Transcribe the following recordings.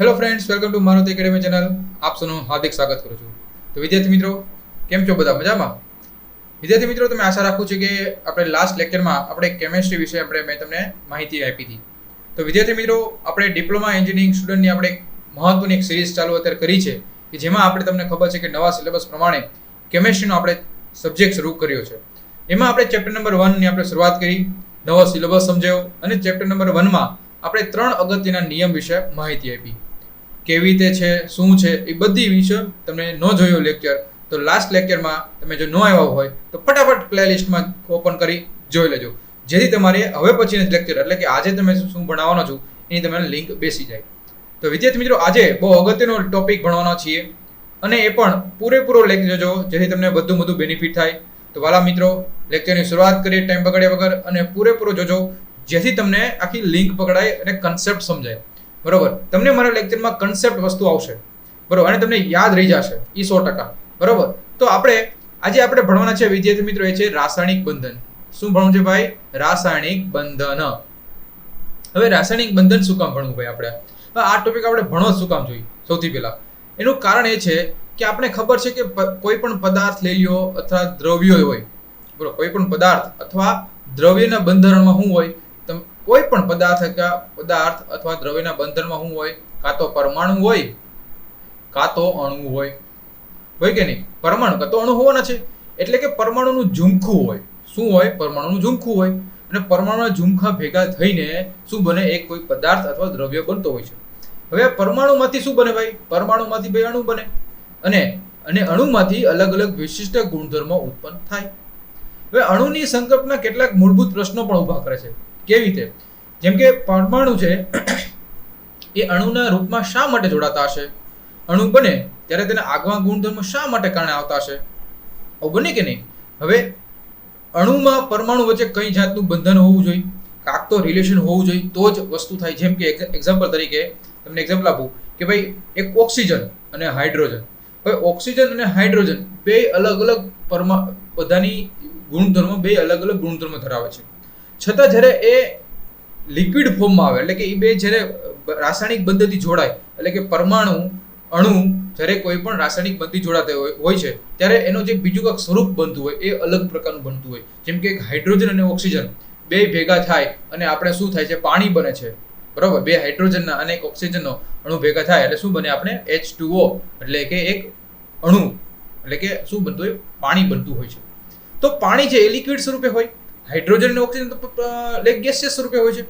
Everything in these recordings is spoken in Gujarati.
Hello friends welcome to Maruti academy channel આપ સૌનું હાર્દિક સ્વાગત કરું છું. તો વિદ્યાર્થી મિત્રો, કેમ છો બધા? મજામાં? વિદ્યાર્થી મિત્રો, તમે આશા રાખું છું કે આપણે લાસ્ટ લેક્ચરમાં આપણે કેમેસ્ટ્રી વિશે આપણે મેં તમને માહિતી આપી હતી. તો વિદ્યાર્થી મિત્રો, આપણે ડિપ્લોમા એન્જિનિયરિંગ સ્ટુડન્ટની આપણે મહત્વની એક સિરીઝ ચાલુ અત્યારે કરી છે, કે જેમાં આપણે તમને ખબર છે કે નવા સિલેબસ પ્રમાણે કેમેસ્ટ્રીનો આપણે સબ્જેક્ટ શરૂ કર્યો છે. એમાં આપણે ચેપ્ટર નંબર વનની આપણે શરૂઆત કરી, નવો સિલેબસ સમજાયો, અને ચેપ્ટર નંબર વનમાં આપણે ત્રણ અગત્યના નિયમ વિશે માહિતી આપી. કેવી રીતે છે, શું છે, એ બધી વિશે તમને ન જોયું લેક્ચર તો લાસ્ટ લેક્ચરમાં તમે જો ન આવ્યા હોય, તો ફટાફટ પ્લેલિસ્ટમાં ઓપન કરી જોઈ લેજો. જેથી તમારે હવે પછીના લેક્ચર એટલે કે આજે તમે શું ભણાવવાનો છો, એની તમને લિંક બેસી જાય. તો વિદ્યાર્થી મિત્રો, આજે બહુ અગત્યનો ટોપિક ભણવાનો છીએ, અને એ પણ પૂરેપૂરો લેક્ચર જોજો જેથી તમને બધું બધું બેનિફિટ થાય. તો વાલા મિત્રો લેક્ચરની શરૂઆત કરીએ ટાઈમ બગાડ્યા વગર, અને પૂરેપૂરો જોજો, જેથી તમને આખી લિંક પકડાય અને કન્સેપ્ટ સમજાય. બરોબર? તમને મારા લેક્ચરમાં કન્સેપ્ટ વસ્તુ આવશે. બરોબર? અને તમને યાદ રહી જશે એ સો ટકા. બરોબર? તો આપણે, આજે આપણે ભણવાના છે વિદ્યાર્થી મિત્રો એ છે રાસાયણિક બંધન. શું ભણવું છે ભાઈ? રાસાયણિક બંધન. હવે રાસાયણિક બંધન શું કામ ભણવું ભાઈ આપણે? આ ટોપિક આપણે ભણવો શું કામ જોઈએ? સૌથી પહેલા. એનું કારણ એ છે કે આપણે ખબર છે કે કોઈ પણ પદાર્થ લઈ લ્યો અથવા દ્રવ્યો હોય. બરોબર? કોઈ પણ પદાર્થ અથવા દ્રવ્યના બંધારણમાં શું હોય? કોઈ પણ પદાર્થ પદાર્થ અથવા દ્રવ્યના બંધનમાં શું હોય, કાં તો પરમાણુ હોય, કાં તો અણુ હોય. હોય કે નહીં? પરમાણુ, કાં તો અણુ હોવાના છે. એટલે કે પરમાણુનું ઝુમખું હોય. શું હોય? પરમાણુનું ઝુમખું હોય. અને પરમાણુના ઝુમખા ભેગા થઈને શું બને? એક કોઈ પદાર્થ અથવા દ્રવ્ય બનતો હોય છે. હવે પરમાણુમાંથી શું બને ભાઈ? પરમાણુમાંથી ભાઈ અણુ બને. અને અને અણુમાંથી અલગ અલગ વિશિષ્ટ ગુણધર્મો ઉત્પન્ન થાય. હવે અણુની સંકલ્પના કેટલાક મૂળભૂત પ્રશ્નો પણ ઊભા કરે છે. કેવી રીતે? જેમ કે પરમાણુ છે, એ અણુના રૂપમાં શા માટે જોડાતા હશે? અણુ બને ત્યારે તેના આગવા ગુણધર્મો શા માટે કારણે આવતા હશે? આવું બને કે નહીં? હવે, અણુમાં પરમાણુ વચ્ચે કઈ જાતનું બંધન હોવું જોઈએ? કાંક તો રિલેશન હોવું જોઈએ, તો જ વસ્તુ થાય. જેમ કે એક્ઝામ્પલ તરીકે તમને એક્ઝામ્પલ આપું કે ભાઈ, એક ઓક્સિજન અને હાઇડ્રોજન. હવે ઓક્સિજન અને હાઇડ્રોજન બે અલગ અલગ પરમા, બધાની ગુણધર્મો બે અલગ અલગ ગુણધર્મો ધરાવે છે. છતાં જ્યારે એ લિક્વિડ ફોર્મમાં આવે, એટલે કે એ બે જ્યારે રાસાયણિક બંધથી જોડાય, એટલે કે પરમાણુ અણુ જ્યારે કોઈ પણ રાસાયણિક બંધથી જોડાતા હોય છે, ત્યારે એનો જે બીજું કંઈક સ્વરૂપ બનતું હોય, એ અલગ પ્રકારનું બનતું હોય. જેમ કે હાઇડ્રોજન અને ઓક્સિજન, બે ભેગા થાય અને આપણે શું થાય છે? પાણી બને છે. બરાબર? બે હાઇડ્રોજનના અને એક ઓક્સિજનનો અણુ ભેગા થાય, એટલે શું બને આપણે? એચ ટુઓ એટલે કે એક અણુ, એટલે કે શું બનતું હોય? પાણી બનતું હોય છે. તો પાણી છે એ લિક્વિડ સ્વરૂપે હોય હાઇડ્રોજન અને ઓક્સિજન તો લાઈક ગેસિયસ સ્વરૂપે હોય છે.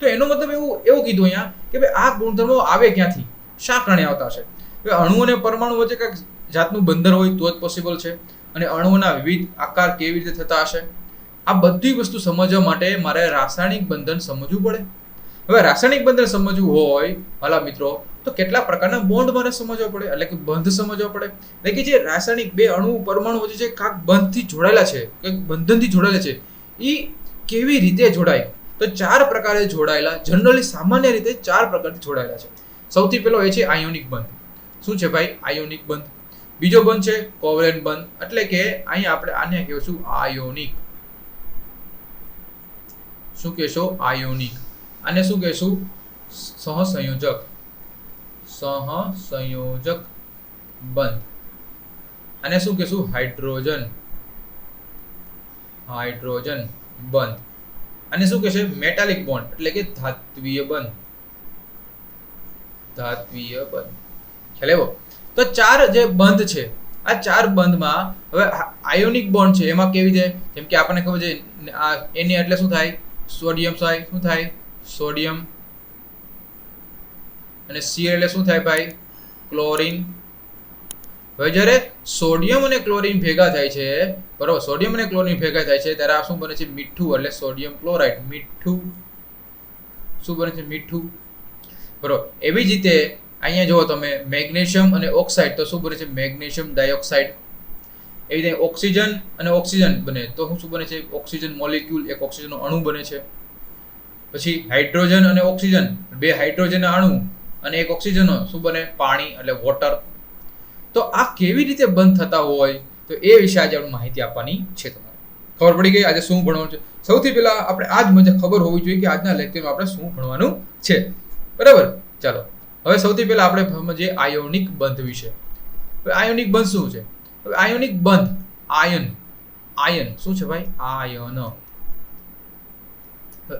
તો એનો મતલબ એવું એવું કીધું અહીંયા કે ભાઈ આ ગુણધર્મો આવે ક્યાંથી? શા કારણે આવતા હશે? અણુ અને પરમાણુ વચ્ચે કંઈક જાતનું બંધન હોય તો જ પોસિબલ છે. અને અણુઓના વિવિધ આકાર કેવી રીતે થતા હશે? આ બધી વસ્તુ સમજવા માટે મારે રાસાયણિક બંધન સમજવું પડે. હવે રાસાયણિક બંધન સમજવું હોય મારા મિત્રો, તો કેટલા પ્રકારના બોન્ડ મારે સમજવા પડે? એટલે કે બંધ સમજવા પડે. એટલે કે જે રાસાયણિક બે અણુ પરમાણુ વચ્ચે જે કાંક બંધથી જોડાયેલા છે, કંઈક બંધનથી જોડાયેલા છે એ કેવી રીતે જોડાય? તો ચાર પ્રકારે જોડાયેલા જનરલી સામાન્ય રીતે ચાર પ્રકારથી જોડાયેલા છે. સૌથી પહેલો એ છે આયોનિક બંધ. શું છે ભાઈ? આયોનિક બંધ. બીજો બંધ છે કોવરેન બંધ. એટલે કે અહીં આપણે આને કહેશું આયોનિક. શું કહેશો? આયોનિક. આને શું કહેશું? સહસંયોજક. સહસંયોજક બંધ. આને શું કહેશું? હાઇડ્રોજન. હાઇડ્રોજન બંધ. અને શું કહેશે મેટાલિક બોન્ડ, એટલે કે ધાત્વીય બંધ. ધાત્વીય બંધ. ખ્યાલ એવો તો ચાર જે બંધ છે, આ ચાર બંધમાં હવે આયોનિક બોન્ડ છે, એમાં કેવી રીતે જેમ કે આપણને ખબર છે, આ એને એટલે શું થાય? સોડિયમ થાય શું થાય? સોડિયમ. અને સી એટલે શું થાય ભાઈ? ક્લોરિન. હવે જ્યારે સોડિયમ અને ક્લોરિન ભેગા થાય છે બરોબર સોડિયમ અને ક્લોરિન ભેગા થાય છે, ત્યારે આ શું બને છે? મીઠું, એટલે સોડિયમ ક્લોરાઇડ મીઠું. શું બને છે? મીઠું. બરાબર, એવી જ રીતે અહીંયા જુઓ તમે, મેગ્નેશિયમ અને ઓક્સાઇડ, તો શું બને છે? Magnesium dioxide. એવી રીતે ઓક્સિજન અને ઓક્સિજન બને, તો શું બને છે? ઓક્સિજન મોલિક્યુલ, એક ઓક્સિજનનો અણુ બને છે. પછી હાઇડ્રોજન અને ઓક્સિજન, બે હાઇડ્રોજનના અણુ અને એક ઓક્સિજનનો, શું બને? પાણી, એટલે વોટર. તો આ કેવી રીતે બંધ થતા હોય? તો એ વિશે આજે આપણે માહિતી આપવાની છે તમારે. ખબર પડી ગઈ આજે શું ભણવાનું છે? સૌથી પહેલાં આપણે આજ મને ખબર હોવી જોઈએ કે આજના લેક્ચરમાં આપણે શું ભણવાનું છે. બરાબર? ચાલો. હવે સૌથી પહેલાં આપણે સમજીએ આયોનિક બંધ વિશે. હવે આયોનિક બંધ શું છે? હવે આયોનિક બંધ આયન. આયન. શું છે ભાઈ? આયન.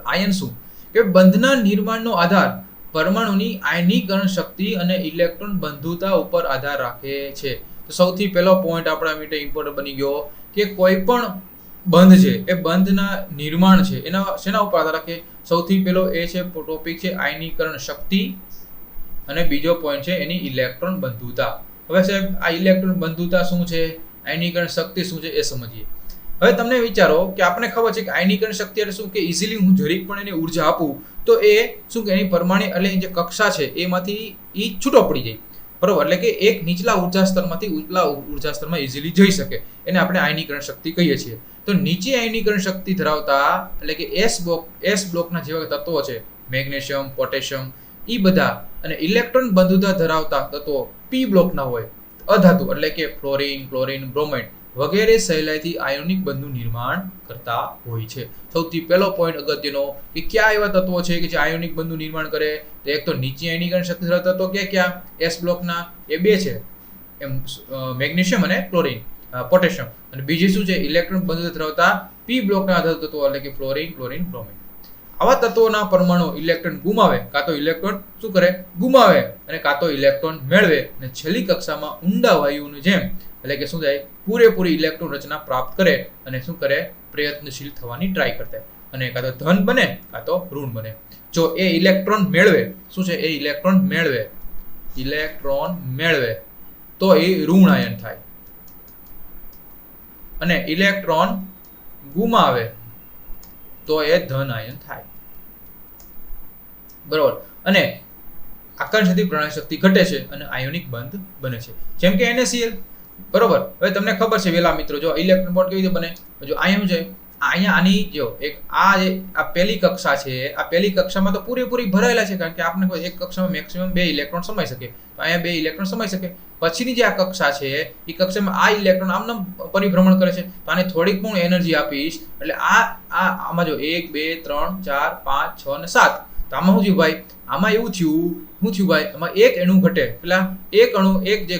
આયન શું? કે બંધના નિર્માણનો આધાર પરમાણુની આયનીકરણ શક્તિ અને ઇલેક્ટ્રોન બંધુતા ઉપર આધાર રાખે છે. તો સૌથી પહેલો પોઈન્ટ આપણા માટે ઇમ્પોર્ટન્ટ બની ગયો કે કોઈ પણ બંધ છે, એ બંધના નિર્માણ છે, એના, શેના ઉપર આધાર રાખે? સૌથી પહેલો એ છે ટોપિક છે, આયનીકરણ શક્તિ અને બીજો પોઈન્ટ છે, એની ઇલેક્ટ્રોન બંધુતા. હવે સાહેબ, આ ઇલેક્ટ્રોન બંધુતા શું છે? આયનીકરણ શક્તિ શું છે? એ સમજીએ. હવે તમને વિચારો કે આપણને ખબર છે કે આયનીકરણ શક્તિ એટલે શું? કે ઇઝીલી હું જરીક પણ એને ઊર્જા આપું, તો એ શું કે એની પરમાણુ એટલે જે કક્ષા છે, એમાંથી એ છૂટો પડી જાય. બરોબર? એટલે કે એક નીચલા ઊર્જા સ્તરમાંથી ઉપલા ઊર્જા સ્તરમાં ઇઝીલી જઈ શકે. એને આપણે આયનીકરણ શક્તિ કહીએ છીએ. તો નીચે આયનીકરણ શક્તિ ધરાવતા, એટલે કે એસ બ્લોક એસ બ્લોકના જેવા તત્વો છે, મેગ્નેશિયમ, પોટેશિયમ એ બધા અને ઇલેક્ટ્રોન બંધુતા ધરાવતા તત્વો પી બ્લોકના હોય. અધાતુ, એટલે કે ફ્લોરિન, ક્લોરિન, બ્રોમાઇડ. વગેરે સહેલાઈથી આયોનિક બંધનું નિર્માણ કરતા હોય છે. સૌથી પહેલો પોઈન્ટ અગત્યનો કે કયા એવા તત્વો છે કે જે આયોનિક બંધનું નિર્માણ કરે? તો એક તો નીચે આયનીકરણ શક્તિ ધરાવતા તત્વો કે ક્યાં? એસ બ્લોકના એ બે છે. એમ મેગ્નેશિયમ અને ક્લોરિન પોટેશિયમ. અને બીજી શું છે? ઇલેક્ટ્રોન બંધ ધરાવતા પી બ્લોકના આધાર તત્વો એટલે કે ફ્લોરિન, ક્લોરિન, બ્રોમિન. આવા તત્વોના પરમાણુ ઇલેક્ટ્રોન ગુમાવે, કાં તો ઇલેક્ટ્રોન શું કરે? ગુમાવે અને કાં તો ઇલેક્ટ્રોન મેળવે. અને છેલ્લી કક્ષામાં ઊંડા વાયુની જેમ એટલે કે શું થાય? પૂરેપૂરી ઇલેક્ટ્રોન રચના પ્રાપ્ત કરે અને શું કરે? પ્રયત્નશીલ થવાની ટ્રાય કરતા અને કાં તો ધન બને, કાં તો ઋણ બને. જો એ ઇલેક્ટ્રોન મેળવે, શું છે? એ ઇલેક્ટ્રોન મેળવે. ઇલેક્ટ્રોન મેળવે. તો એ ઋણ આયન થાય. અને ઇલેક્ટ્રોન ગુમાવે, તો એ ધન આયન થાય. બરોબર? અને આકર્ષણથી પ્રણય શક્તિ ઘટે છે અને આયોનિક બંધ બને છે. જેમ કે NaCl બરોબર? હવે તમને ખબર છે વેલા મિત્રો, જો ઇલેક્ટ્રોન બોન્ડ કેવી રીતે બને? જો શું છે અહીંયા આની જો એક આ જે, આ પહેલી કક્ષા છે, આ પહેલી કક્ષામાં તો પૂરેપૂરી ભરાયેલા છે, કારણ કે આપણે એક કક્ષામાં મેક્સિમમ બે ઇલેક્ટ્રોન સમાઈ શકે તો અહીંયા બે ઇલેક્ટ્રોન સમાઈ શકે. પછીની જે આ કક્ષા છે, એ કક્ષામાં આ ઇલેક્ટ્રોન આમનામ પરિભ્રમણ કરે છે. તો આને થોડીક પણ એનર્જી આપીશ. એટલે આ આ, આમાં જો એક, બે, ત્રણ, ચાર, પાંચ, છ અને સાત. તો આમાં શું થયું ભાઈ? આમાં એવું થયું, શું થયું ભાઈ? આમાં એક અણુ ઘટે. પેલા એક અણુ, એક જે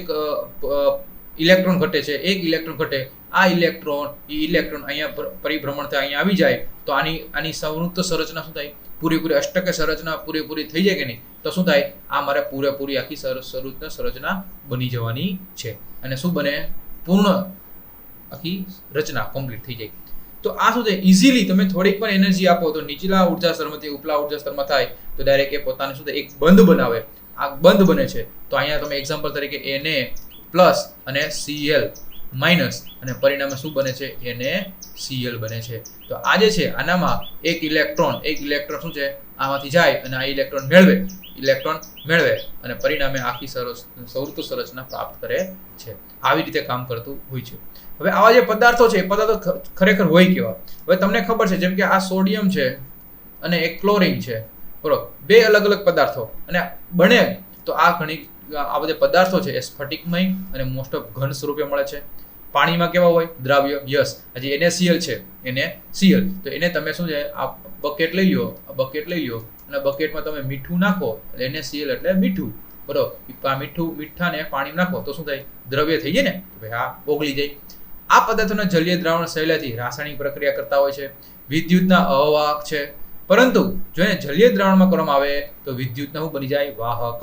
ઇલેક્ટ્રોન ઘટે છે, એક ઇલેક્ટ્રોન ઘટે, આ ઇલેક્ટ્રોન ઇલેક્ટ્રોન અહીંયા પર- પરિભ્રમણ થાય, અહીંયા આવી જાય, તો આની આની સંવૃત્ત સંરચના શું થાય? પૂરેપૂરી અષ્ટકે સંરચના પૂરેપૂરી થઈ જાય કે નહીં? તો શું થાય? આ મારે પૂરેપૂરી આખી સંવૃત્ત સંરચના બની જવાની છે. અને શું બને? પૂર્ણ આખી રચના કમ્પ્લીટ થઈ જાય. તો આ શું થાય? ઇઝીલી તમે થોડીક પણ એનર્જી આપો તો નીચલા ઊર્જા સ્તરમાંથી ઉપલા ઊર્જા સ્તરમાં થાય, તો ડાયરેક્ટ એ પોતાને શું થાય? એક બંધ બનાવે. આ બંધ બને છે. તો અહીંયા તમે એક્ઝામ્પલ તરીકે એને પ્લસ અને સીએલ માઇનસ અને પરિણામે શું બને છે? એને સીએલ બને છે. તો આ જે છે, આનામાં એક ઇલેક્ટ્રોન એક ઇલેક્ટ્રોન શું છે? આમાંથી જાય અને આ ઇલેક્ટ્રોન મેળવે. ઇલેક્ટ્રોન મેળવે અને પરિણામે આખી સરસ સૌરત સંરચના પ્રાપ્ત કરે છે. આવી રીતે કામ કરતું હોય છે. હવે આવા જે પદાર્થો છે, એ પદાર્થો ખરેખર હોય કેવા? હવે તમને ખબર છે, જેમ કે આ સોડિયમ છે અને એક ક્લોરિન છે. બરોબર? બે અલગ અલગ પદાર્થો અને બને તો આ ઘણી આ બધા પદાર્થો છે એ સ્ફટિકમય અને મોસ્ટ ઓફ ઘન સ્વરૂપે મળે છે. પાણીમાં કેવા હોય? દ્રાવ્ય. યસ. હજી એને સીએલ છે. એને સીએલ તો એને તમે શું છે? આ બકેટ લઈ લો બકેટ લઈ લો અને બકેટમાં તમે મીઠું નાખો. એટલે એને સીએલ એટલે મીઠું. બરોબર? મીઠું મીઠાને પાણીમાં નાખો તો શું થાય? દ્રવ્ય થઈ જાય ને? ભાઈ આ ઓગળી જાય. આ પદાર્થોના જલીય દ્રાવણ શૈલીથી રાસાયણિક પ્રક્રિયા કરતા હોય છે. વિદ્યુતના અવાહક છે. પરંતુ જો એને જલીય દ્રાવણમાં કરવામાં આવે તો વિદ્યુતના શું બની જાય? વાહક.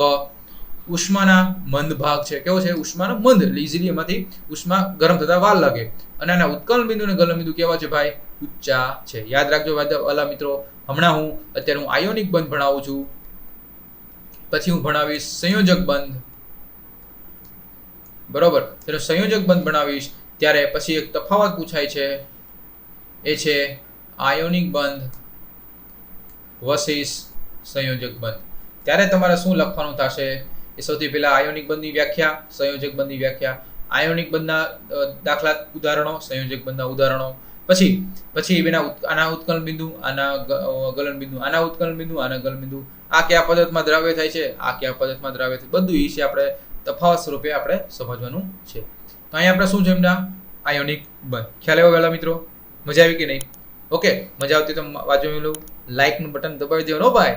ઉષ્માના મંદ ભાગ છે. કેવો છે? ઉષ્માનો મંદ. એટલે ઇઝીલી એમાંથી ઉષ્મા ગરમ થતા વાર લાગે. અને આના ઉત્કલન બિંદુ અને ગલન બિંદુ કેવા છે ભાઈ? ઊંચા છે. યાદ રાખજો વાલા મિત્રો, હમણાં હું અત્યારે હું આયોનિક બંધ ભણાવું છું. પછી હું ભણાવીશ સંયોજક બંધ. બરોબર? ત્યારે સંયોજક બંધ ભણાવીશ. ત્યારે પછી એક તફાવત પૂછાય છે. એ છે આયોનિક બંધ વસીસ સંયોજક બંધ. ત્યારે તમારે શું લખવાનું થશે? એ સૌથી પહેલાં આયોનિક બંધની વ્યાખ્યા, સંયોજક બંધની વ્યાખ્યા. આયોનિક બંધના દાખલા ઉદાહરણો, સંયોજક બંધના ઉદાહરણો. પછી પછી એના આના ઉત્કલન બિંદુ, આના ગલન બિંદુ, આના ઉત્કલન બિંદુ, આના ગલન બિંદુ. આ કયા પદાર્થમાં દ્રાવ્ય થાય છે? આ કયા પદાર્થમાં દ્રાવ્ય થાય બધું એ છે આપણે તફાવત સ્વરૂપે આપણે સમજવાનું છે. તો અહીંયા આપણે શું છે એમના? આયોનિક બંધ. ખ્યાલ આવ્યો વહેલા મિત્રો? મજા આવી કે નહીં? ઓકે, મજા આવતી તો વાંચો મેલું લાઇકનું બટન દબાવી દેવાનું ભાઈ.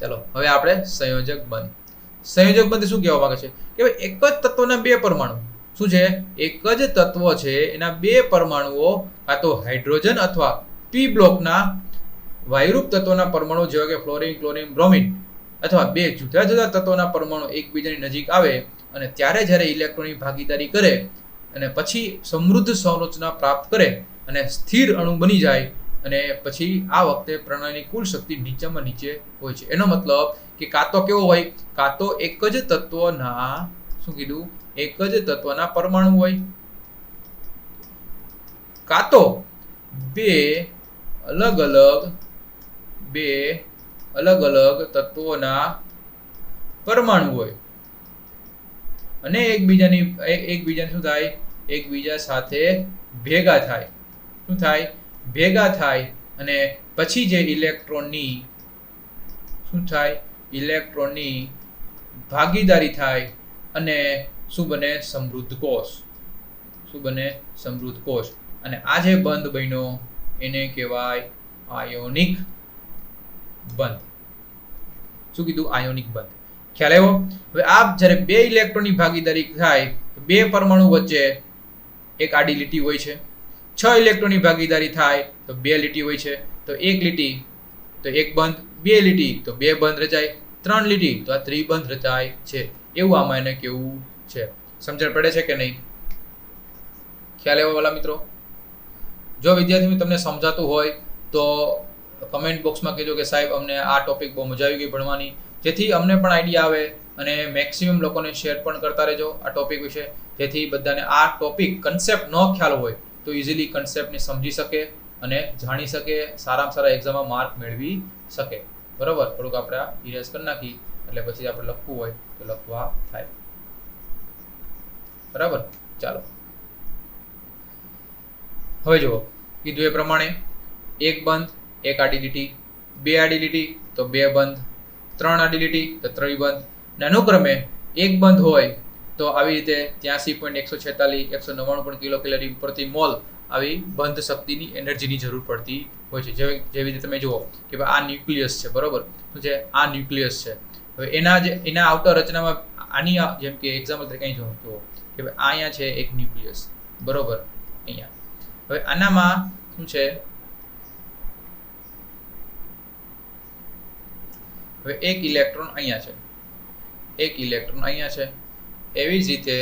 ચાલો, હવે આપણે સંયોજક બંધ. સંયોજક બંધ શું કહેવા માંગે છે? કે ભાઈ એક જ તત્વના બે પરમાણુ. શું છે? એક જ તત્વ છે, એના બે પરમાણુઓ, કાં તો હાઇડ્રોજન અથવા પી બ્લોકના વાયુરૂપ તત્વોના પરમાણુ, જેવા કે ફ્લોરિન, ક્લોરિન, બ્રોમિન, અથવા બે જુદા જુદા તત્વોના પરમાણુ એકબીજાની નજીક આવે અને ત્યારે જ્યારે ઇલેક્ટ્રોનની ભાગીદારી કરે અને પછી સમૃદ્ધ સંરચના પ્રાપ્ત કરે અને સ્થિર અણુ બની જાય અને પછી આ વખતે પ્રણયની કુલ શક્તિ નીચેમાં નીચે હોય છે. એનો મતલબ કે કાં તો કેવો હોય? કાં તો એક જ તત્વના, શું કીધું? એક જ તત્વના પરમાણુ હોય. કાં તો બે અલગ અલગ, બે અલગ અલગ તત્વોના પરમાણુ હોય. અને એકબીજાની, એકબીજાને શું થાય? એકબીજા સાથે ભેગા થાય. શું થાય? ભેગા થાય. અને પછી જે ઇલેક્ટ્રોનની, શું થાય? ઇલેક્ટ્રોનની ભાગીદારી થાય અને શું બને? સમૃદ્ધ કોષ. શું બને? સમૃદ્ધ કોષ. અને આ જે બંધ બન્યો, એને કહેવાય આયોનિક બંધ. શું કીધું? આયોનિક બંધ. ખ્યાલ આવ્યો? હવે આ જ્યારે બે ઇલેક્ટ્રોનની ભાગીદારી થાય બે પરમાણુ વચ્ચે એક આડી લીટી હોય છે. છ ઇલેક્ટ્રોનની ભાગીદારી થાય, તો બે લીટી હોય છે. તો એક લીટી, તો એક બંધ. બે લીટી તો બે બંધ રચાય, ત્રણ લીટી તો આ ત્રી બંધ રચાય છે. એવું આમાં એને કેવું છે. સમજણ પડે છે કે નહીં? ખ્યાલ એવો વાલા મિત્રો? જો વિદ્યાર્થી તમને સમજાતું હોય, તો કમેન્ટ બોક્સમાં કહેજો કે સાહેબ, અમને આ ટોપિક બહુ મજા આવી ગઈ ભણવાની. જેથી અમને પણ આઈડિયા આવે અને મેક્સિમમ લોકોને શેર પણ કરતા રહેજો આ ટોપિક વિશે. જેથી બધાને આ ટોપિક કન્સેપ્ટ ન ખ્યાલ હોય, તો ઇઝીલી કન્સેપ્ટને સમજી શકે અને જાણી શકે, સારામાં સારા એક્ઝામમાં માર્ક મેળવી શકે. બરાબર? થોડુંક આપણે આ ઇરેઝ કરી નાખી, એટલે પછી આપણે લખવું હોય તો લખવા થાય. બરાબર? ચાલો. હવે જુઓ, કીધું એ પ્રમાણે, એક બંધ, એક આડી લીટી, બે આડી લીટી, તો બે બંધ, ત્રણ આડી લીટી, તો ત્રણ બંધ. અને અનુક્રમે એક બંધ હોય, તો આવી રીતે ત્યાંસી પોઈન્ટ એકસો છેતાલીસ, એકસો નવ્વાણું પણ કિલો કેલરી પ્રતિ મોલ આવી બંધ શક્તિની એનર્જીની જરૂર પડતી હોય છે. જેવી જેવી રીતે તમે જુઓ કે આ ન્યુક્લિયસ છે, બરોબર? શું છે આ ન્યુક્લિયસ છે. હવે એના જે એના આઉટર રચનામાં આની જેમ કે એક્ઝામ્પલ તરીકે અહીં જુઓ કે આ અહીંયા છે એક ન્યુક્લિયસ, બરોબર? અહીંયા. હવે આનામાં શું છે? હવે એક ઇલેક્ટ્રોન અહીંયા છે. એક ઇલેક્ટ્રોન અહીંયા છે. એવી જ રીતે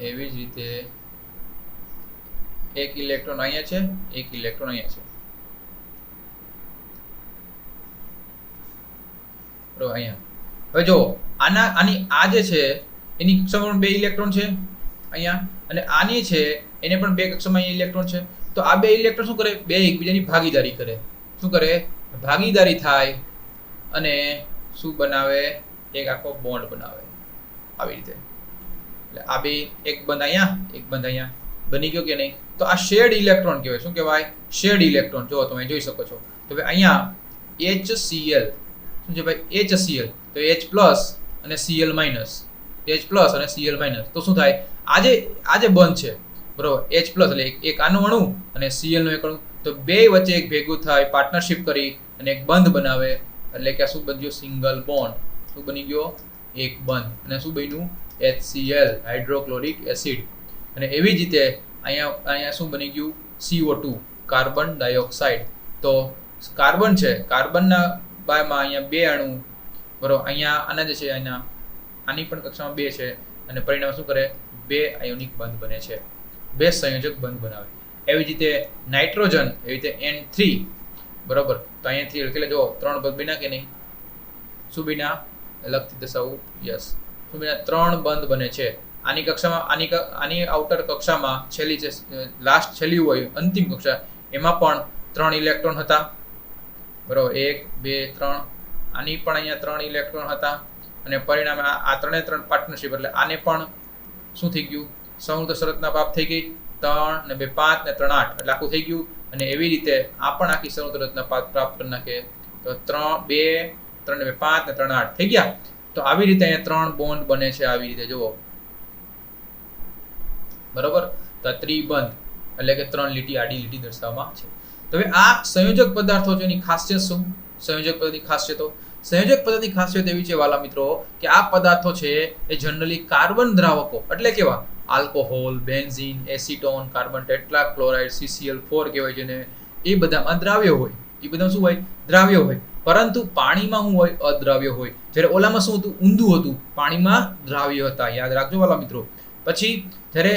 એવી જ રીતે એક ઇલેક્ટ્રોન અહીંયા છે, એક ઇલેક્ટ્રોન અહીંયા છે. અહીંયા. હવે જો આના, આની આ જે છે, એની કક્ષામાં બે ઇલેક્ટ્રોન છે, અહીંયા. અને આની છે, એને પણ બે કક્ષામાં અહીંયા ઇલેક્ટ્રોન છે. તો આ બે ઇલેક્ટ્રોન શું કરે? બે એકબીજાની ભાગીદારી કરે. શું કરે? ભાગીદારી થાય અને શું બનાવે? એક આખો બોન્ડ બનાવે. આવી રીતે. એટલે આ બે એક બંધ અહીંયા, એક બંધ અહીંયા. બની ગયો કે નહીં? તો આ શેડ ઇલેક્ટ્રોન કહેવાય. શું કહેવાય? શેડ ઇલેક્ટ્રોન જો તમે જોઈ શકો છો. તો ભાઈ અહીંયા એચ સીએલ શું છે ભાઈ? એચ સીએલ તો એચ પ્લસ અને સીએલ માઇનસ એચ પ્લસ અને સીએલ માઇનસ તો શું થાય? આજે આજે બંધ છે, બરોબર? એચ પ્લસ એટલે એક- આનું અણુ અને સીએલનું એક અણુ. તો બે વચ્ચે એક ભેગું થાય પાર્ટનરશિપ કરી અને એક બંધ બનાવે. એટલે કે શું બન્યું સિંગલ બોન્ડ શું બની ગયો? એક બંધ. અને શું બન્યું? HCl હાઇડ્રોક્લોરિક એસિડ અને એવી જ રીતે અહીંયા અહીંયા શું બની ગયું? CO2 કાર્બન ડાયોક્સાઇડ તો કાર્બન છે કાર્બનના બાયમાં અહીંયા બે અણુ, બરોબર? અહીંયા આના જે છે અહીંયા આની પણ કક્ષામાં બે છે અને પરિણામ શું કરે? બે આયોનિક બંધ બને છે. બે સંયોજક બંધ બનાવે. એવી જ રીતે નાઇટ્રોજન, એવી રીતે એન થ્રી બરોબર? તો અહીંયા થ્રી એટલે જો ત્રણ બંધ બિના કે નહીં. શું બિના લખતી દસાવું યસ. શું ત્રણ બંધ બને છે. આની કક્ષામાં, આની આની આઉટર કક્ષામાં છેલ્લી જે લાસ્ટ છેલ્લી હોય, અંતિમ કક્ષા, એમાં પણ ત્રણ ઇલેક્ટ્રોન હતા. બરોબર, એક, બે, ત્રણ, આની પણ અહીંયા ત્રણ ઇલેક્ટ્રોન હતા. અને પરિણામે આ ત્રણે ત્રણ પાર્ટનરશિપ એટલે આને પણ શું થઈ ગયું? સંયુક્ત શરતના પાપ થઈ ગઈ. ત્રણ ને બે, પાંચ ને ત્રણ, આઠ, એટલે આખું થઈ ગયું. અને એવી રીતે આ પણ આખી સંયુક્ત પાપ પ્રાપ્ત કરી નાખે. તો ત્રણ, બે ત્રણ બે, પાંચ ને ત્રણ, આઠ, થઈ ગયા. તો આવી રીતે અહીંયા ત્રણ બોન્ડ બને છે આવી રીતે, જુઓ. બરોબર? તો ત્રિબંધ, એટલે કે ત્રણ લીટી, આડી લીટી દર્શાવવામાં છે. તો હવે આ સંયોજક પદાર્થો છે એની ખાસિયત શું? સંયોજક પદાર્થની ખાસિયતો? સંયોજક પદાર્થની ખાસિયત એવી છે વાલા મિત્રો, કે આ પદાર્થો છે એ જનરલી કાર્બન દ્રાવકો, એટલે કેવા? Alcohol, benzene, acetone, carbon tetrachloride CCL four કહેવાય છે ને એ બધામાં દ્રાવ્ય હોય. એ બધા શું હોય? દ્રાવ્ય હોય. પરંતુ પાણીમાં શું હોય અદ્રાવ્ય હોય. જ્યારે ઓલામાં શું હતું? ઊંધું હતું. પાણીમાં દ્રાવ્ય હતા. યાદ રાખજો વાલા મિત્રો. પછી જ્યારે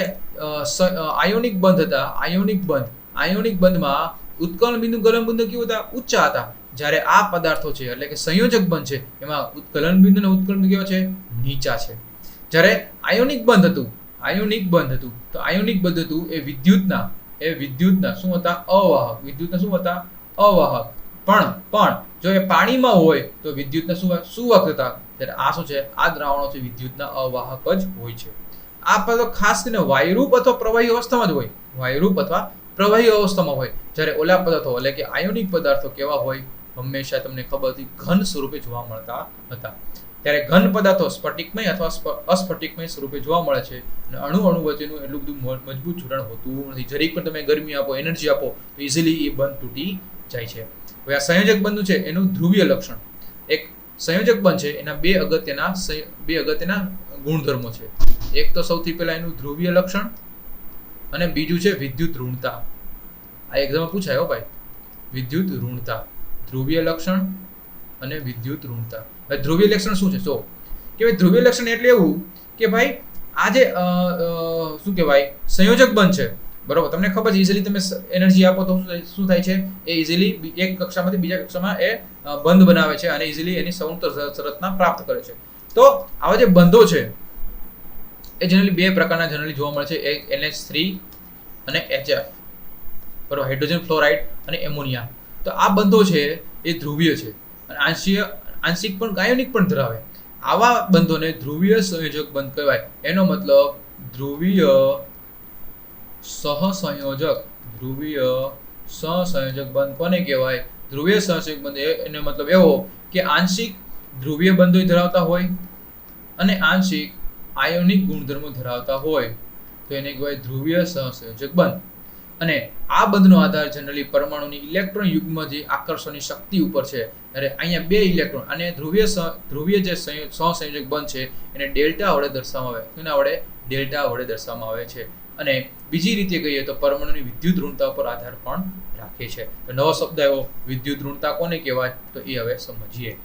આયોનિક બંધ હતા, આયોનિક બંધ. આયોનિક બંધમાં ઉત્કલન બિંદુ ગલન બિંદુ કેવું હતા? ઊંચા હતા. જ્યારે આ પદાર્થો છે, એટલે કે સંયોજક બંધ છે, એમાં ઉત્કલન બિંદુ અને ઉત્કલન કેવા છે? નીચા છે. જ્યારે આયોનિક બંધ હતું, આયોનિક બંધ હતું, તો આયોનિક બંધ હતું એ વિદ્યુતના એ વિદ્યુતના શું હતા? અવાહક. વિદ્યુતના શું હતા? અવાહક. પણ પણ, જો એ પાણીમાં હોય, તો વિદ્યુતને શું સુવાહક હતા? ત્યારે આ શું છે? આ દ્રાવણો છે વિદ્યુતના અવાહક જ હોય છે. આ પદો ખાસ કરીને વાયુરૂપ અથવા પ્રવાહી અવસ્થામાં જ હોય. વાયુરૂપ અથવા પ્રવાહી અવસ્થામાં હોય. જ્યારે ઓલા પદાર્થો, એટલે કે આયોનિક પદાર્થો કેવા હોય? હંમેશા તમને ખબર હતી, ઘન સ્વરૂપે જોવા મળતા હતા. ત્યારે ઘન પદાર્થો સ્ફટિકમય અથવા અસ્ફટિકમય સ્વરૂપે જોવા મળે છે અને અણુ અણુ વચ્ચેનું એટલું બધું મજબૂત જોડાણ હોતું નથી. જરીક પણ તમે ગરમી આપો, એનર્જી આપો, તો ઇઝીલી એ બંધ તૂટી જાય છે. હવે આ સંયોજક બંધનું છે, એનું ધ્રુવીય લક્ષણ. એક સંયોજક બંધ છે, એના બે અગત્યના બે અગત્યના ગુણધર્મો છે. એક તો સૌથી પહેલાં એનું ધ્રુવીય લક્ષણ અને બીજું છે વિદ્યુત ઋણતા. આ એક્ઝામમાં પૂછાય ભાઈ. વિદ્યુત ઋણતા, ધ્રુવીય લક્ષણ અને વિદ્યુત ઋણતા. હવે ધ્રુવીય લક્ષણ શું છે? સો કે ભાઈ ધ્રુવીય લક્ષણ એટલે એવું કે ભાઈ, આ જે શું કહેવાય? સંયોજક બંધ છે. બરોબર. તમને ખબર છે ઇઝીલી તમે એનર્જી આપો તો શું થાય- છે? એ ઇઝીલી એક કક્ષામાંથી બીજા કક્ષામાં એ બંધ બનાવે છે અને ઇઝીલી એની સંયુક્ત સંરચના પ્રાપ્ત કરે છે. તો આવા જે બંધો છે, એ જનરલી બે પ્રકારના જનરલી જોવા મળે છે. એક એનએચ થ્રી અને એચએફ બરોબર. હાઇડ્રોજન ફ્લોરાઇડ અને એમોનિયા તો આ બંધો છે, એ ધ્રુવીય છે. અને આંશીય આંશિક પણ ગાયોનિક પણ ધરાવે. આવા બંધોને ધ્રુવીય સંયોજક બંધ કહેવાય. એનો મતલબ ધ્રુવીય સહસંયોજક ધ્રુવીય સહસંયોજક બંધ કોને કહેવાય? ધ્રુવીય સહસંયોજક બંધ એનો મતલબ એવો કે આંશિક ધ્રુવીય બંધો ધરાવતા હોય અને આંશિક આયોનિક ગુણધર્મો ધરાવતા હોય. તો એને કહેવાય ધ્રુવીય સહસંયોજક બંધ. અને આ બંધનો આધાર જનરલી પરમાણુની ઇલેક્ટ્રોન યુગ્મ જે આકર્ષણની શક્તિ ઉપર છે. ત્યારે અહીંયા બે ઇલેક્ટ્રોન અને ધ્રુવીય ધ્રુવીય જે સંયો- સહસંયોજક બંધ છે એને ડેલ્ટા વડે દર્શાવવામાં આવે. એના વડે ડેલ્ટા વડે દર્શાવવામાં આવે છે. અને બીજી રીતે કહીએ તો પરમાણુની વિદ્યુત ઋણતા પર આધાર પણ રાખે છે. તો નવો શબ્દ એવો વિદ્યુત ઋણતા કોને કહેવાય? તો એ હવે સમજીએ.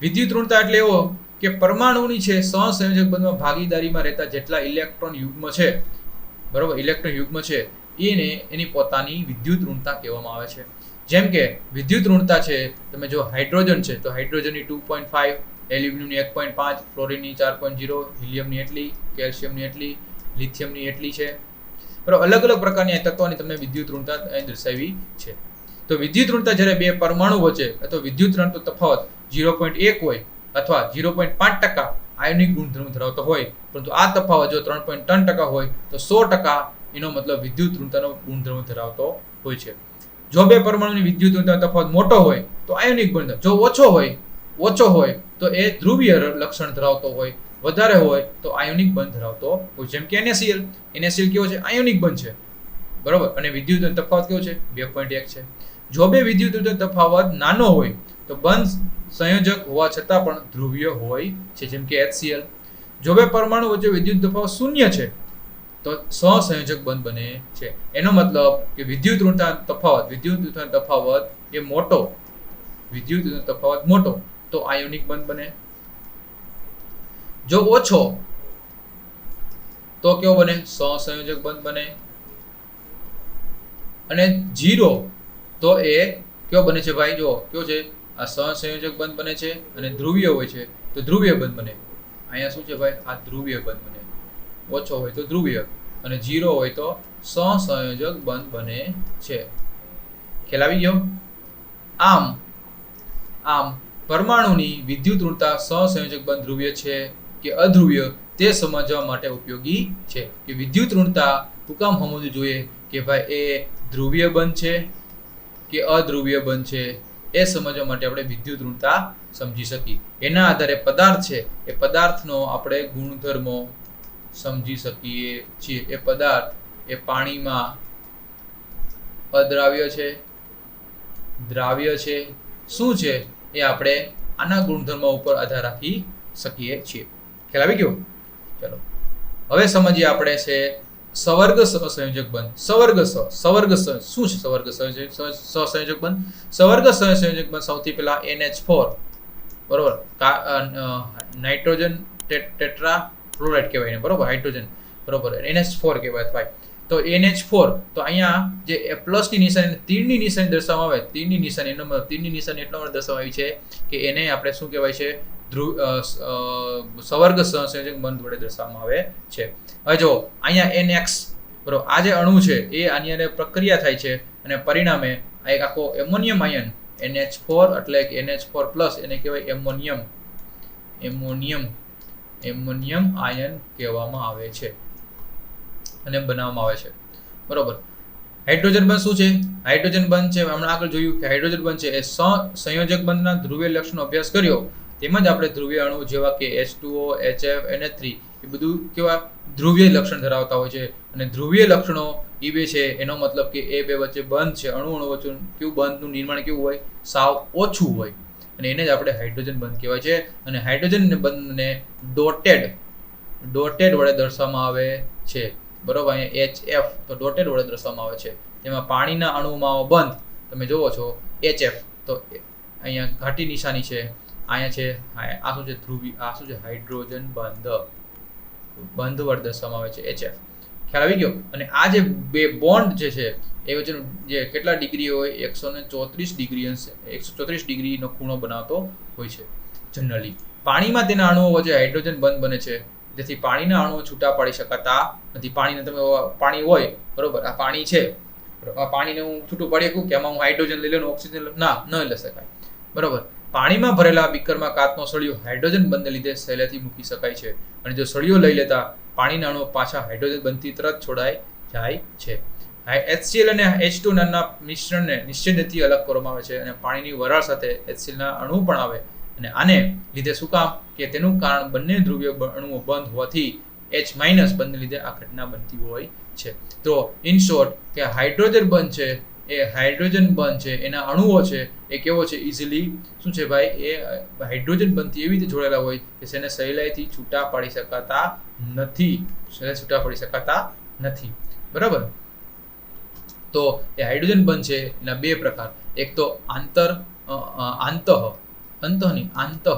વિદ્યુત ઋણતા એટલે એવો કે પરમાણુની છે, સહસંયોજક બંધમાં ભાગીદારીમાં રહેતા જેટલા ઇલેક્ટ્રોન યુગ્મ છે, બરોબર? ઇલેક્ટ્રોન યુગ્મ છે, એને એની પોતાની વિદ્યુત ઋણતા કહેવામાં આવે છે. જેમ કે વિદ્યુત ઋણતા છે, તમે જો હાઇડ્રોજન છે, તો હાઇડ્રોજનની ટુ પોઈન્ટ ફાઇવ એલ્યુમિનિયમની એક પોઈન્ટ પાંચ, ફ્લોરિનની ચાર પોઈન્ટ ઝીરો, હિલિયમની એટલી, કેલ્શિયમની એટલી લિથિયમની એટલી છે. બરાબર, અલગ અલગ પ્રકારની તત્વોની તમને વિદ્યુત ઋણતા અહીં દર્શાવી છે. તો વિદ્યુત ઋણતા જ્યારે બે પરમાણુ વચ્ચે અથવા વિદ્યુત ઋણતો તફાવત ઝીરો પોઈન્ટ એક હોય અથવા ઝીરો પોઈન્ટ પાંચ ટકા આયોનિક ગુણધર્મ ધરાવતો હોય, પરંતુ આ તફાવત જો ત્રણ પોઈન્ટ ત્રણ ટકા હોય, તો સો ટકા એનો મતલબ વિદ્યુત ઋણતાનો ગુણધર્મ ધરાવતો હોય છે. જો બે પરમાણુની વિદ્યુત ઋણતાનો તફાવત મોટો હોય, તો આયોનિક ગુણધર્મ, જો ઓછો હોય ઓછો હોય, તો એ ધ્રુવીય લક્ષણ ધરાવતો હોય. વધારે હોય તો આયોનિક બંધ ધરાવતો હોય. જેમ કે એનએસીએલ એનએસીએલ કેવો છે? આયોનિક બંધ છે. બરોબર? અને વિદ્યુત તફાવત કેવો છે? બે પોઈન્ટ એક છે. જો બે વિદ્યુત તફાવત નાનો હોય, તો બંધ સંયોજક હોવા છતાં પણ ધ્રુવીય હોય છે, જેમ કે એચસીએલ જો બે પરમાણુ વચ્ચે વિદ્યુત તફાવત શૂન્ય છે, તો સહસંયોજક બંધ બને છે. એનો મતલબ કે વિદ્યુત ઋણતા તફાવત, વિદ્યુત ઋણતા તફાવત એ મોટો, વિદ્યુત તફાવત મોટો, તો આયોનિક બંધ બને. જો ઓછો, તો કેવો બને? સહસંયોજક બંધ બને. અને જીરો, તો એ કયો બને છે ભાઈ? જો કયો છે? આ સહસંયોજક બંધ બને છે અને ધ્રુવીય હોય છે. તો ધ્રુવીય બંધ બને. અહીંયા શું છે ભાઈ? આ ધ્રુવીય બંધ બને. ઓછો હોય તો ધ્રુવીય અને જીરો હોય તો સહસંયોજક બંધ બને છે. ખ્યાલ આવી ગયો? આમ આમ, પરમાણુની વિદ્યુત ઋણતા સહસંયોજક બંધ ધ્રુવીય છે. કે અધ્રુવ્ય તે સમજવા માટે ઉપયોગી છે. કે વિદ્યુત ઋણતા હું કામ સમજવું જોઈએ કે ભાઈ એ ધ્રુવીય બંધ છે કે અધ્રુવીય બંધ છે એ સમજવા માટે આપણે વિદ્યુત ઋણતા સમજી શકીએ. એના આધારે પદાર્થ છે એ પદાર્થનો આપણે ગુણધર્મો સમજી શકીએ છીએ. એ પદાર્થ એ પાણીમાં અદ્રાવ્ય છે, દ્રાવ્ય છે. શું છે એ આપણે આના ગુણધર્મો ઉપર આધાર રાખી શકીએ છીએ. ખ્યાલ આવી ગયો? ચલો. હવે સમજીએ આપણે છે સવર્ગ સંયોજક બંધ. સવર્ગ સ સવર્ગ સ, શું છે સવર્ગ સંયોજક? બંધ? સવર્ગ સંયોજક બંધ સૌથી પહેલા NH4 બરોબર? નાઇટ્રોજન ટેટ્રા ફ્લોરાઇડ કહેવાય એને. બરોબર? હાઇડ્રોજન. બરોબર. NH4 કહેવાય ભાઈ. તો NH4 તો અહીંયા જે પ્લસની નિશાની તીરની નિશાની દર્શાવવામાં આવે તીરની નિશાની, એનો તીરની નિશાની એટલા માટે દર્શાવવામાં આવી છે કે એને આપણે શું કહેવાય છે? ધ્રુવ સવર્ગ સહસંયોજક બંધ વડે દર્શાવવામાં આવે છે. હવે જો અહીંયા એન એક્સ બરોબર આ જે અણુ છે, એ આની અંદર પ્રક્રિયા થાય છે અને પરિણામે આ એક આખો એમોનિયમ આયન NH4 એટલે એનએચ ફોર પ્લસ એને કહેવાય એમોનિયમ. એમોનિયમ એમોનિયમ આયન કહેવામાં આવે છે અને બનાવવામાં આવે છે. બરોબર. હાઇડ્રોજન બંધ શું છે? હાઇડ્રોજન બંધ છે, હમણાં આગળ જોયું કે હાઇડ્રોજન બંધ છે. એ સંયોજક બંધના ધ્રુવીય લક્ષણનો અભ્યાસ કર્યો. તેમજ આપણે ધ્રુવીય અણુ જેવા કે H two O HF three એ બધું કેવા ધ્રુવીય લક્ષણ ધરાવતા હોય છે. અને ધ્રુવીય લક્ષણો એ બે છે, એનો મતલબ કે એ બે વચ્ચે બંધ છે. અણુ અણુ વચ્ચે કેવું બંધનું નિર્માણ કેવું હોય? સાવ ઓછું હોય. અને એને જ આપણે હાઇડ્રોજન બંધ કહેવાય છે. અને હાઇડ્રોજન બંધને ડોટેડ ડોટેડ વડે દર્શાવવામાં આવે છે. બરોબર? અહીંયા એચ એફ તો ડોટેડ વડે દર્શાવવામાં આવે છે. તેમાં પાણીના અણુમાં બંધ. તમે જુઓ છો એચ એફ તો અહીંયા ઘાટી નિશાની છે. અહીંયા છે આ શું છે, ધ્રુવી, આ શું છે, હાઇડ્રોજન બંધ બંધ વર્ધ સમાવેશ છે એચએફ ખ્યાલ આવી ગયો? અને આ જે બે બોન્ડ જે છે, એ વચ્ચેનું જે કેટલા ડિગ્રી હોય, એકસો ને ચોત્રીસ ડિગ્રી એકસો ચોત્રીસ ડિગ્રીનો ખૂણો બનાવતો હોય છે જનરલી પાણીમાં તેના અણુઓ વચ્ચે હાઇડ્રોજન બંધ બને છે. જેથી પાણીના અણુઓ છૂટા પાડી શકાતા નથી. પાણીને તમે પાણી હોય, બરોબર, આ પાણી છે. પાણીને હું છૂટું પાડી શકું કે આમાં હું હાઇડ્રોજન લઈ લઉં ઓક્સિજન ના, ન લઈ શકાય. બરોબર. પાણીમાં ભરેલા બીકરમાં કાચનો સળિયો હાઇડ્રોજન બંધને લીધે સહેલેથી મૂકી શકાય છે. અને જો સળિયો લઈ લેતા, પાણીના અણુઓ પાછા હાઇડ્રોજન બંધથી તરત છોડાઈ જાય છે. એચસીએલ અને H2 નાના મિશ્રણને નિશ્ચિતથી અલગ કરવામાં આવે છે અને પાણીની વરાળ સાથે એચસીએલના અણુ પણ આવે. અને આને લીધે શું કામ? કે તેનું કારણ બંને ધ્રુવીય અણુઓ બંધ હોવાથી એચ માઇનસ બંધને લીધે આ ઘટના બનતી હોય છે. તો ઇન શોર્ટ કે હાઇડ્રોજન બંધ છે એ હાઇડ્રોજન બંધ છે, એના અણુઓ છે, એ કેવો છે? ઇઝીલી શું છે ભાઈ? એ હાઇડ્રોજન બંધથી એવી રીતે જોડેલા હોય કે જેને સહેલાઈથી છૂટા પાડી શકાતા નથી. સહેલાઈ છૂટા પાડી શકાતા નથી. બરાબર? તો એ હાઇડ્રોજન બંધ છે, એના બે પ્રકાર. એક તો આંતર આંતઃ અંતઃની આંતઃ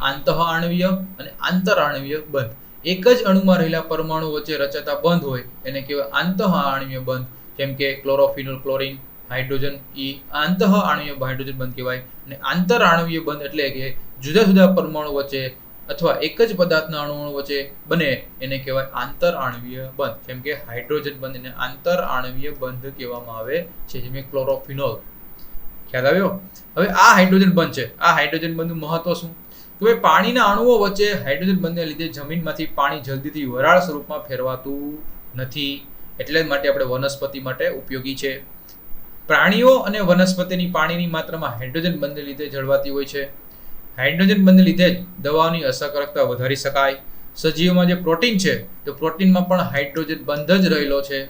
આંતઃ આણવીય અને આંતર આણવીય બંધ. એક જ અણુમાં રહેલા પરમાણુ વચ્ચે રચાતા બંધ હોય, એને કહેવાય આંતઃ આણવીય બંધ. જેમ કે ક્લોરોફિનોલ ક્લોરિન હાઇડ્રોજન ઈ આંતઃ આણવીય હાઇડ્રોજન બંધ કહેવાય અને આંતર આણવીય બંધ એટલે કે જુદા જુદા પરમાણુ વચ્ચે અથવા એક જ પદાર્થના અણુઓ વચ્ચે બને એને કહેવાય આંતર આણવીય બંધ. જેમ કે હાઇડ્રોજન બંધ એને આંતર આણવીય બંધ કહેવામાં આવે છે, જેમ કે ક્લોરોફિનોલ ખ્યાલ આવ્યો? હવે આ હાઇડ્રોજન બંધ છે. આ હાઇડ્રોજન બંધનું મહત્વ શું? તો ભાઈ પાણીના અણુઓ વચ્ચે હાઇડ્રોજન બંધને લીધે જમીનમાંથી પાણી જલ્દીથી વરાળ સ્વરૂપમાં ફેરવાતું નથી. એટલે જ માટે આપણે વનસ્પતિ માટે ઉપયોગી છે. પ્રાણીઓ અને વનસ્પતિની પાણીની માત્રામાં હાઇડ્રોજન બંધને લીધે જળવાતી હોય છે. હાઇડ્રોજન બંધને લીધે જ દવાઓની અસરકારકતા વધારી શકાય. સજીવમાં જે પ્રોટીન છે, તો પ્રોટીનમાં પણ હાઇડ્રોજન બંધ જ રહેલો છે.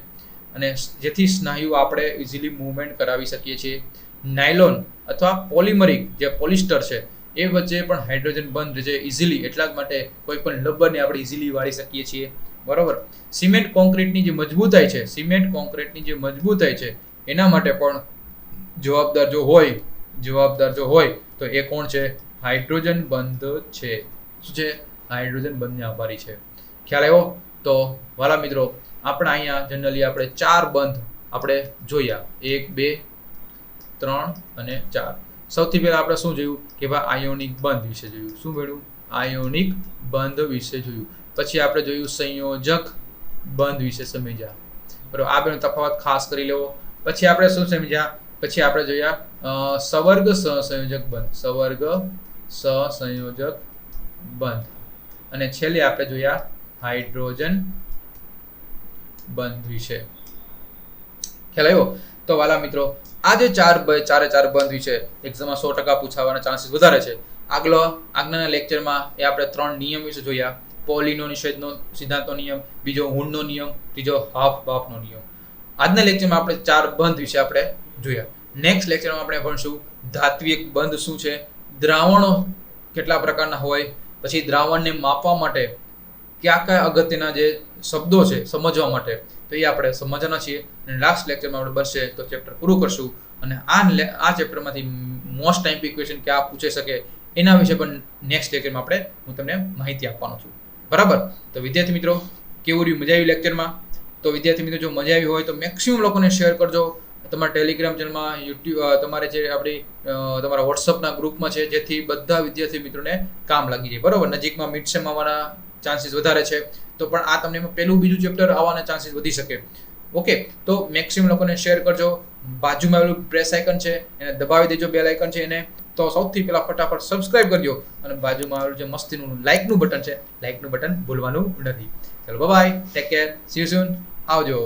અને જેથી સ્નાયુઓ આપણે ઇઝીલી મૂવમેન્ટ કરાવી શકીએ છીએ. નાયલોન અથવા પોલિમરિક જે પોલિસ્ટર છે, એ વચ્ચે પણ હાઇડ્રોજન બંધ છે ઇઝીલી એટલા જ માટે કોઈ પણ લબ્બરને આપણે ઇઝીલી વાળી શકીએ છીએ. બરોબર? સિમેન્ટ કોન્ક્રીટની જે મજબૂતાઈ છે, સિમેન્ટ કોન્ક્રીટની જે મજબૂતાઈ છે, એના માટે પણ જવાબદાર જો હોય, જવાબદાર જો હોય, તો એ કોણ છે? હાઇડ્રોજન બંધ છે. શું છે? હાઇડ્રોજન બંધને આભારી છે. ખ્યાલ આવ્યો? તો વાલા મિત્રો, આપણે અહીંયા જનરલી આપણે ચાર બંધ આપણે જોયા. એક, બે, ત્રણ અને ચાર. સૌથી પહેલાં આપણે શું જોયું? કે ભાઈ આયોનિક બંધ વિશે જોયું. શું મેળવ્યું આયોનિક બંધ વિશે જોયું. પછી આપણે જોયું સંયોજક બંધ વિશે સમજ્યા. બરોબર, આ બેનો તફાવત ખાસ કરી લેવો. પછી આપણે શું સમજ્યા? પછી આપણે જોયા સવર્ગ સહસંયોજક બંધ. સવર્ગ સહસંયોજક બંધ. અને છેલ્લે આપણે જોયા હાઇડ્રોજન બંધ વિશે. ખ્યાલ આવ્યો? તો વાલા મિત્રો, આ જે ચાર ચારે ચાર બંધ વિશે એક્ઝામમાં સો ટકા પૂછાવાના ચાન્સીસ વધારે છે. આગલો, આગળના લેક્ચરમાં એ આપણે ત્રણ નિયમ વિશે જોયા. પોલીનો નિષેધનો સિદ્ધાંતનો નિયમ, બીજો હુંડનો નિયમ, ત્રીજો હાફ બાફનો નિયમ. આજના લેક્ચરમાં આપણે ચાર બંધ વિશે આપણે જોયા. નેક્સ્ટ લેક્ચરમાં આપણે ભણશું ધાત્વિક બંધ શું છે, દ્રાવણો કેટલા પ્રકારના હોય, પછી દ્રાવણને માપવા માટે કયા કયા અગત્યના જે શબ્દો છે સમજવા માટે. તો એ આપણે સમજવાના છીએ અને લાસ્ટ લેક્ચરમાં આપણે બનશે તો ચેપ્ટર પૂરું કરશું. અને આ આ ચેપ્ટરમાંથી મોસ્ટ ટાઈમ ઇક્વેશન ક્યાં પૂછાઈ શકે એના વિશે પણ નેક્સ્ટ લેક્ચરમાં આપણે હું તમને માહિતી આપવાનો છું. બરાબર? તો વિદ્યાર્થી મિત્રો, કેવું રહ્યું? મજા આવી લેક્ચરમાં તો વિદ્યાર્થી મિત્રો, જો મજા આવી હોય તો મેક્સિમમ લોકોને શેર કરજો. તમારા ટેલિગ્રામ ચેનલમાં યુટ્યુબ તમારે જે આપણી તમારા વોટ્સઅપના ગ્રુપમાં છે, જેથી બધા વિદ્યાર્થી મિત્રોને કામ લાગી જાય. બરાબર? નજીકમાં મિડસેમ આવવાના ચાન્સીસ વધારે છે. તો પણ આ તમને પહેલું બીજું ચેપ્ટર આવવાના ચાન્સીસ વધી શકે. ઓકે તો મેક્સિમમ લોકોને શેર કરજો. બાજુમાં આવેલું પ્રેસ આઇકન છે, એને દબાવી દેજો બેલ આઇકન છે એને. તો સૌથી પહેલાં ફટાફટ સબસ્ક્રાઇબ કરજો અને બાજુમાં આવેલું જે મસ્તીનું લાઇકનું બટન છે લાઇકનું બટન ભૂલવાનું નથી. ચલો bye take care see you આવજો.